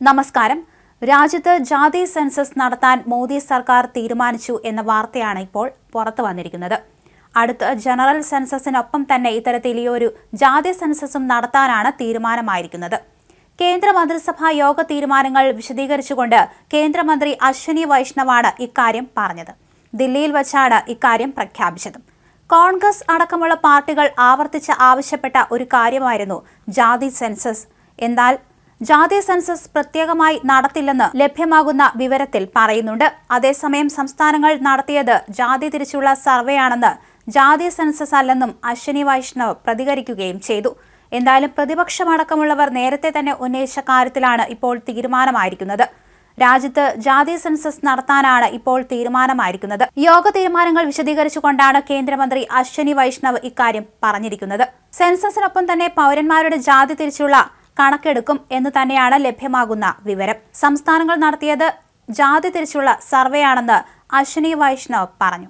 നമസ്കാരം. രാജ്യത്ത് ജാതി സെൻസസ് നടത്താൻ മോദി സർക്കാർ തീരുമാനിച്ചു എന്ന വാർത്തയാണ് ഇപ്പോൾ പുറത്തു വന്നിരിക്കുന്നത്. അടുത്ത ജനറൽ സെൻസസിനൊപ്പം തന്നെ ഒരു ജാതി സെൻസസും നടത്താനാണ് തീരുമാനമായിരിക്കുന്നത്. കേന്ദ്ര മന്ത്രിസഭാ യോഗ തീരുമാനങ്ങൾ വിശദീകരിച്ചുകൊണ്ട് കേന്ദ്രമന്ത്രി അശ്വിനി വൈഷ്ണവാണ് ഇക്കാര്യം പറഞ്ഞത്. ദില്ലിയിൽ വച്ചാണ് ഇക്കാര്യം പ്രഖ്യാപിച്ചത്. കോൺഗ്രസ് അടക്കമുള്ള പാർട്ടികൾ ആവർത്തിച്ച് ആവശ്യപ്പെട്ട ഒരു കാര്യമായിരുന്നു ജാതി സെൻസസ്. എന്നാൽ ജാതി സെൻസസ് പ്രത്യേകമായി നടത്തില്ലെന്ന് ലഭ്യമാകുന്ന വിവരത്തിൽ പറയുന്നുണ്ട്. അതേസമയം സംസ്ഥാനങ്ങൾ നടത്തിയത് ജാതി തിരിച്ചുള്ള സർവേയാണെന്ന് ജാതി സെൻസസ് അല്ലെന്നും അശ്വിനി വൈഷ്ണവ് പ്രതികരിക്കുകയും ചെയ്തു. എന്തായാലും പ്രതിപക്ഷമടക്കമുള്ളവർ നേരത്തെ തന്നെ ഉന്നയിച്ച കാര്യത്തിലാണ് ഇപ്പോൾ തീരുമാനമായിരിക്കുന്നത്. രാജ്യത്ത് ജാതി സെൻസസ് നടത്താനാണ് ഇപ്പോൾ തീരുമാനമായിരിക്കുന്നത്. യോഗ തീരുമാനങ്ങൾ വിശദീകരിച്ചുകൊണ്ടാണ് കേന്ദ്രമന്ത്രി അശ്വനി വൈഷ്ണവ് ഇക്കാര്യം പറഞ്ഞിരിക്കുന്നത്. സെൻസസിനൊപ്പം തന്നെ പൗരന്മാരുടെ ജാതി തിരിച്ചുള്ള കണക്കെടുക്കും എന്ന് തന്നെയാണ് ലഭ്യമാകുന്ന വിവരം. സംസ്ഥാനങ്ങൾ നടത്തിയത് ജാതി തിരിച്ചുള്ള സർവേയാണെന്ന് അശ്വിനി വൈഷ്ണവ് പറഞ്ഞു.